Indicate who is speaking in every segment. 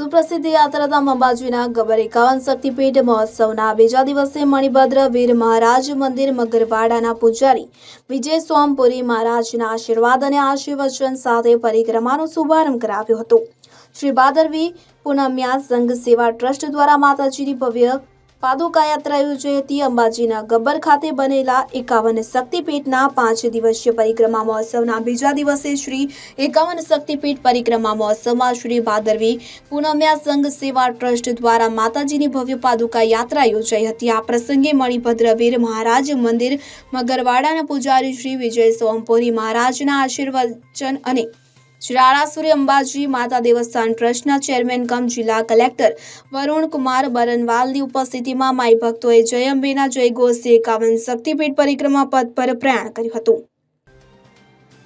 Speaker 1: સુપ્રસિદ્ધ યાત્રાધામ અંબાજીના ગબર એકાવન શક્તિપીઠ મહોત્સવના બીજા દિવસે મણિભદ્ર વીર મહારાજ મંદિર મગરવાડાના પૂજારી વિજય સોમપુરી મહારાજના આશીર્વાદ અને આશીર્વચન સાથે પરિક્રમાનો શુભારંભ કરાવ્યો હતો. શ્રી ભાદરવી પૂનમ્યા સંઘ સેવા ટ્રસ્ટ દ્વારા માતાજીની ભવ્ય પાદુકા યાત્રા યોજાઈ હતી અંબાજીના ગબ્બર ખાતે બનેલા એકાવન શક્તિપીઠના પાંચ દિવસીય પરિક્રમા મહોત્સવના બીજા દિવસે શ્રી એકાવન શક્તિપીઠ પરિક્રમા મહોત્સવમાં શ્રી ભાદરવી પૂનમ્યા સંઘ સેવા ટ્રસ્ટ દ્વારા માતાજીની ભવ્ય પાદુકા યાત્રા યોજાઈ હતી. આ પ્રસંગે મણિભદ્રવીર મહારાજ મંદિર મગરવાડાના પૂજારી શ્રી વિજય સોમપુરી મહારાજના આશીર્વચન અને શ્રી અંબાજી માતા દેવસ્થાન ટ્રસ્ટના ચેરમેન કમ જિલ્લા કલેક્ટર વરુણ કુમાર બરનવાલની ઉપસ્થિતિમાં માઈ ભક્તોએ જય અંબેના જય ગોસે એકાવન શક્તિપીઠ પરિક્રમા પથ પર પ્રયાણ કર્યું હતું.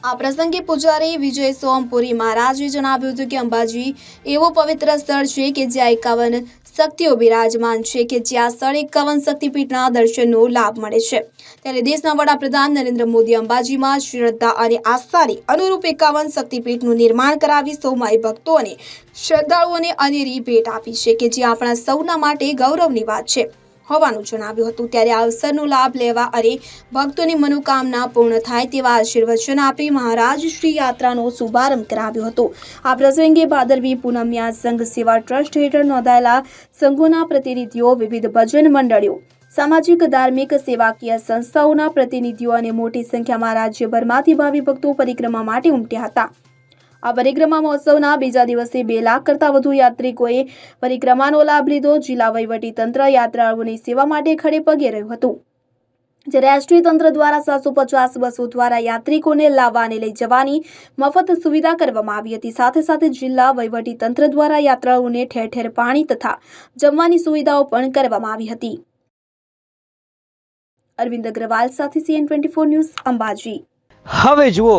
Speaker 1: આ પ્રસંગે પૂજારી વિજય સોમપુરી મહારાજે જણાવ્યું હતું કે, અંબાજી, એવું પવિત્ર સ્થળ છે કે જ્યાં એકાવન શક્તિઓ બિરાજમાન છે કે જ્યાં સ્થળ એકાવન શક્તિપીઠના દર્શનનો લાભ મળે છે. ત્યારે દેશના વડાપ્રધાન નરેન્દ્ર મોદી અંબાજીમાં શ્રદ્ધા અને આસ્થાની અનુરૂપ એકાવન શક્તિપીઠનું નિર્માણ કરાવી સૌમાય ભક્તો અને શ્રદ્ધાળુઓને અનેરી ભેટ આપી છે કે જે આપણા સૌના માટે ગૌરવની વાત છે. હોવાનું જણાવ્યું હતું. ત્યારે આ અવસરનો લાભ લેવા અને ભક્તોની મનોકામના પૂર્ણ થાય તેવા આશીર્વચન આપી મહારાજ શ્રી યાત્રાનો શુભારંભ કરાવ્યો હતો. આ પ્રસંગે ભાદરવી પૂનમિયા સંઘ સેવા ટ્રસ્ટ હેઠળ નોંધાયેલા સંઘોના પ્રતિનિધિઓ, વિવિધ ભજન મંડળીઓ, સામાજિક, ધાર્મિક, સેવાકીય સંસ્થાઓના પ્રતિનિધિઓ અને મોટી સંખ્યામાં રાજ્યભરમાંથી ભાવિ ભક્તો પરિક્રમા માટે ઉમટ્યા હતા. આ પરિક્રમા મહોત્સવના બીજા દિવસે બે લાખ કરતાં વધુ યાત્રિકોએ પરિક્રમાનો લાભ લીધો. જિલ્લા તંત્ર યાત્રાળુઓની સેવા માટે ખડે પગે રહ્યું હતું. જ્યારે રાષ્ટ્રીય તંત્ર દ્વારા સાતસો પચાસ બસો દ્વારા યાત્રિકોને લાવવા અને લઈ જવાની મફત સુવિધા કરવામાં આવી હતી. સાથે સાથે જિલ્લા તંત્ર દ્વારા યાત્રાળુઓને ઠેર ઠેર પાણી તથા જમવાની સુવિધાઓ પણ કરવામાં આવી હતી. અરવિંદ અગ્રવાલ સાથે CN twenty four news Ambaji.
Speaker 2: હવે જુઓ